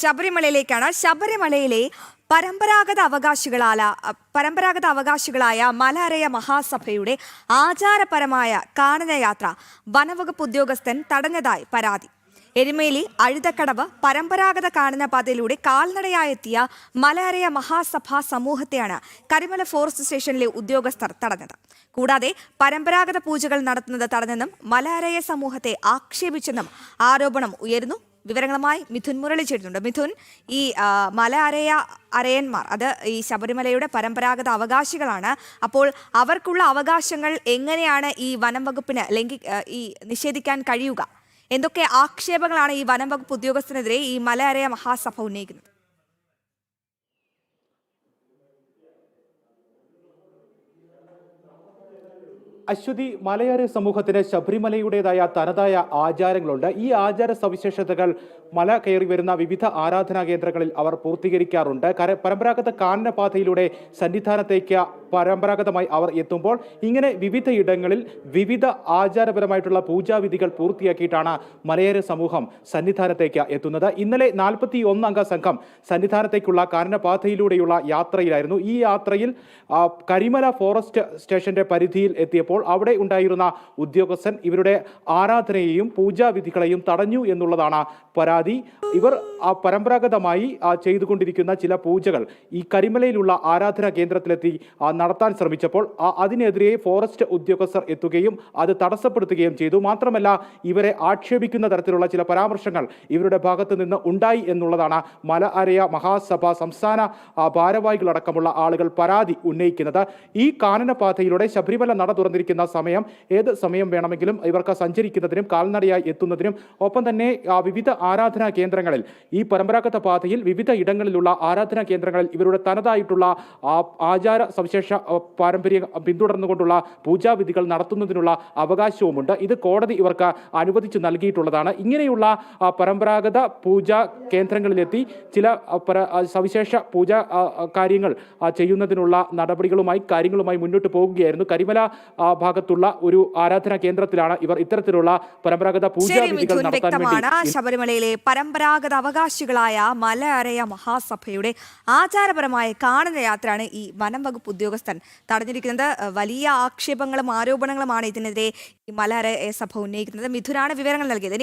ശബരിമലയിലേക്കാണ്. ശബരിമലയിലെ പരമ്പരാഗത അവകാശികളായ പരമ്പരാഗത അവകാശികളായ മലയറയ മഹാസഭയുടെ ആചാരപരമായ കാനനയാത്ര വനവകുപ്പ് ഉദ്യോഗസ്ഥൻ തടഞ്ഞതായി പരാതി. എരുമേലി അഴുതക്കടവ് പരമ്പരാഗത കാനനപാതയിലൂടെ കാൽനടയായെത്തിയ മലയറയ മഹാസഭാ സമൂഹത്തെയാണ് കരിമല ഫോറസ്റ്റ് സ്റ്റേഷനിലെ ഉദ്യോഗസ്ഥർ തടഞ്ഞത്. കൂടാതെ പരമ്പരാഗത പൂജകൾ നടത്തുന്നത് തടഞ്ഞെന്നും മലയറയ സമൂഹത്തെ ആക്ഷേപിച്ചെന്നും ആരോപണം ഉയരുന്നു. വിവരങ്ങളുമായി മിഥുൻ മുരളി ചേരുന്നുണ്ട്. മിഥുൻ ഈ മല അരയ അരയന്മാർ അത് ഈ ശബരിമലയുടെ പരമ്പരാഗത അവകാശികളാണ്. അപ്പോൾ അവർക്കുള്ള അവകാശങ്ങൾ എങ്ങനെയാണ് ഈ വനം വകുപ്പിന് ലംഘി ഈ നിഷേധിക്കാൻ കഴിയുക? എന്തൊക്കെ ആക്ഷേപങ്ങളാണ് ഈ വനം വകുപ്പ് ഉദ്യോഗസ്ഥനെതിരെ ഈ മല അരയ മഹാസഭ ഉന്നയിക്കുന്നത്? അശ്വതി മലയാള സമൂഹത്തിന് ശബരിമലയുടേതായ തനതായ ആചാരങ്ങളുണ്ട്. ഈ ആചാര സവിശേഷതകൾ മല കയറി വരുന്ന വിവിധ ആരാധനാ കേന്ദ്രങ്ങളിൽ അവർ പൂർത്തീകരിക്കാറുണ്ട്. കര- പരമ്പരാഗത കാനനപാതയിലൂടെ സന്നിധാനത്തേക്ക് പരമ്പരാഗതമായി അവർ എത്തുമ്പോൾ ഇങ്ങനെ വിവിധ ഇടങ്ങളിൽ വിവിധ ആചാരപരമായിട്ടുള്ള പൂജാവിധികൾ പൂർത്തിയാക്കിയിട്ടാണ് മലയാള സമൂഹം സന്നിധാനത്തേക്ക് എത്തുന്നത്. ഇന്നലെ നാൽപ്പത്തി ഒന്നംഗ സംഘം സന്നിധാനത്തേക്കുള്ള കാനനപാതയിലൂടെയുള്ള യാത്രയിലായിരുന്നു. ഈ യാത്രയിൽ കരിമല ഫോറസ്റ്റ് സ്റ്റേഷന്റെ പരിധിയിൽ എത്തിയപ്പോൾ അവിടെ ഉണ്ടായിരുന്ന ഉദ്യോഗസ്ഥൻ ഇവരുടെ ആരാധനയെയും പൂജാവിധികളെയും തടഞ്ഞു എന്നുള്ളതാണ് പരാതി. ഇവർ ആ പരമ്പരാഗതമായി ചെയ്തുകൊണ്ടിരിക്കുന്ന ചില പൂജകൾ ഈ കരിമലയിലുള്ള ആരാധനാ കേന്ദ്രത്തിലെത്തി നടത്താൻ ശ്രമിച്ചപ്പോൾ അതിനെതിരെ ഫോറസ്റ്റ് ഉദ്യോഗസ്ഥർ എത്തുകയും അത് തടസ്സപ്പെടുത്തുകയും ചെയ്തു. മാത്രമല്ല ഇവരെ ആക്ഷേപിക്കുന്ന തരത്തിലുള്ള ചില പരാമർശങ്ങൾ ഇവരുടെ ഭാഗത്ത് നിന്ന് ഉണ്ടായി എന്നുള്ളതാണ് മല അരയ മഹാസഭ സംസ്ഥാന ഭാരവാഹികളടക്കമുള്ള ആളുകൾ പരാതി ഉന്നയിക്കുന്നത്. ഈ കാനനപാതയിലൂടെ ശബരിമല നട തുറന്നിരിക്കുന്ന സമയം ഏത് സമയം വേണമെങ്കിലും ഇവർക്ക് സഞ്ചരിക്കുന്നതിനും കാൽനടയായി എത്തുന്നതിനും ഒപ്പം തന്നെ വിവിധ ആരാധനാ കേന്ദ്രങ്ങളിൽ ഈ പരമ്പരാഗത പാതയിൽ വിവിധ ഇടങ്ങളിലുള്ള ആരാധനാ കേന്ദ്രങ്ങളിൽ ഇവരുടെ തനതായിട്ടുള്ള ആചാര സവിശേഷ പാരമ്പര്യ പിന്തുടർന്നുകൊണ്ടുള്ള പൂജാവിധികൾ നടത്തുന്നതിനുള്ള അവകാശവുമുണ്ട്. ഇത് കോടതി ഇവർക്ക് അനുവദിച്ചു നൽകിയിട്ടുള്ളതാണ്. ഇങ്ങനെയുള്ള പരമ്പരാഗത പൂജാ കേന്ദ്രങ്ങളിലെത്തി ചില സവിശേഷ പൂജ കാര്യങ്ങൾ ചെയ്യുന്നതിനുള്ള നടപടികളുമായി കാര്യങ്ങളുമായി മുന്നോട്ട് പോകുകയായിരുന്നു. കരിമല ഭാഗത്തുള്ള ഒരു ആരാധനാ കേന്ദ്രത്തിലാണ് ഇവർ ഇത്തരത്തിലുള്ള പരമ്പരാഗത പൂജാവിധികൾ നടത്താൻ വേണ്ടി ശബരിമലയിലെ പരമ്പരാഗത അവകാശികളായ മലയറയ മഹാസഭയുടെ ആചാരപരമായ കാണുന്ന യാത്രയാണ് ഈ വനം വകുപ്പ് ഉദ്യോഗസ്ഥൻ തടഞ്ഞിരിക്കുന്നത്. വലിയ ആക്ഷേപങ്ങളും ആരോപണങ്ങളുമാണ് ഇതിനെതിരെ ഈ മലയറയ സഭ ഉന്നയിക്കുന്നത്. മിഥുനാണ് വിവരങ്ങൾ നൽകിയത്.